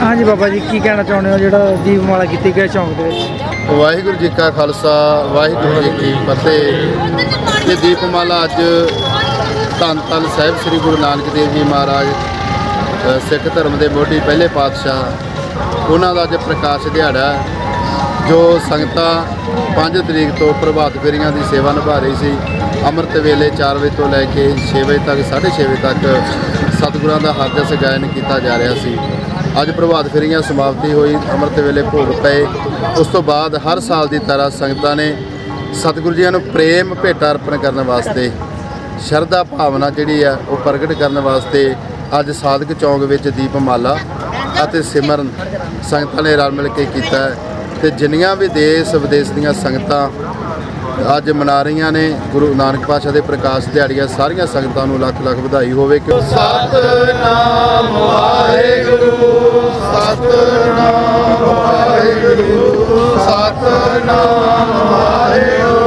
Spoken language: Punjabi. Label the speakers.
Speaker 1: ਹਾਂਜੀ ਬਾਬਾ ਜੀ ਕੀ ਕਹਿਣਾ ਚਾਹੁੰਦੇ ਹੋ? ਜਿਹੜਾ ਦੀਪਮਾਲਾ ਕੀਤੀ ਗਈ ਚੌਂਕ ਦੇ ਵਿੱਚ?
Speaker 2: ਵਾਹਿਗੁਰੂ ਜੀ ਕਾ ਖਾਲਸਾ ਵਾਹਿਗੁਰੂ ਜੀ ਕੀ ਫਤਿਹ। ਇਹ ਦੀਪਮਾਲਾ ਅੱਜ ਧੰਨ ਧੰਨ ਸਾਹਿਬ ਸ੍ਰੀ ਗੁਰੂ ਨਾਨਕ ਦੇਵ ਜੀ ਮਹਾਰਾਜ ਅ, ਸਿੱਖ ਧਰਮ ਦੇ ਮੋਢੀ ਪਹਿਲੇ ਪਾਤਸ਼ਾਹ ਉਹਨਾਂ ਦਾ ਅੱਜ ਪ੍ਰਕਾਸ਼ ਦਿਹਾੜਾ ਹੈ, ਜੋ ਸੰਗਤਾਂ 5 ਤਰੀਕ ਤੋਂ ਪ੍ਰਭਾਤ ਫੇਰੀਆਂ ਦੀ ਸੇਵਾ ਨਿਭਾ ਰਹੀ ਸੀ। ਅੰਮ੍ਰਿਤ ਵੇਲੇ 4 ਵਜੇ ਤੋਂ ਲੈ ਕੇ 6 ਵਜੇ ਤੱਕ 6:30 ਵਜੇ ਤੱਕ ਸਤਿਗੁਰਾਂ ਦਾ ਹਰਜਸ ਗਾਇਨ ਕੀਤਾ ਜਾ ਰਿਹਾ ਸੀ। ਅੱਜ ਪ੍ਰਭਾਤ ਫੇਰੀਆਂ ਸਮਾਪਤੀ ਹੋਈ, ਅੰਮ੍ਰਿਤ ਵੇਲੇ ਭੋਗ ਪਏ। ਉਸ ਤੋਂ ਬਾਅਦ ਹਰ ਸਾਲ ਦੀ ਤਰ੍ਹਾਂ ਸੰਗਤਾਂ ਨੇ ਸਤਿਗੁਰੂ ਜੀਆਂ ਨੂੰ ਪ੍ਰੇਮ, ਭੇਟਾ ਅਰਪਣ ਕਰਨ ਵਾਸਤੇ ਸ਼ਰਧਾ ਭਾਵਨਾ ਜਿਹੜੀ ਆ, ਉਹ ਪ੍ਰਗਟ ਕਰਨ ਵਾਸਤੇ ਅੱਜ ਸਾਧਕ ਚੌਂਕ ਵਿੱਚ ਦੀਪਮਾਲਾ ਅਤੇ ਸਿਮਰਨ ਸੰਗਤਾਂ ਨੇ ਰਲ ਮਿਲ ਕੇ ਕੀਤਾ ਹੈ। ਤੇ ਜਿੰਨੀਆਂ ਵੀ ਦੇਸ਼ ਵਿਦੇਸ਼ ਦੀਆਂ ਸੰਗਤਾਂ ਅੱਜ ਮਨਾ ਰਹੀਆਂ ਨੇ, ਗੁਰੂ ਨਾਨਕ ਪਾਤਸ਼ਾਹ ਦੇ ਪ੍ਰਕਾਸ਼ ਦਿਹਾੜੀਆਂ ਸਾਰੀਆਂ ਸੰਗਤਾਂ ਨੂੰ ਲੱਖ ਲੱਖ ਵਧਾਈ ਹੋਵੇ। ਕਿ ਸਤਨਾਮ ਵਾਹਿਗੁਰੂ। ਸਤਨਾਮ ਵਾਹਿਗੁਰੂ ਸਤਨਾਮ ਵਾਹਿਗੁਰੂ।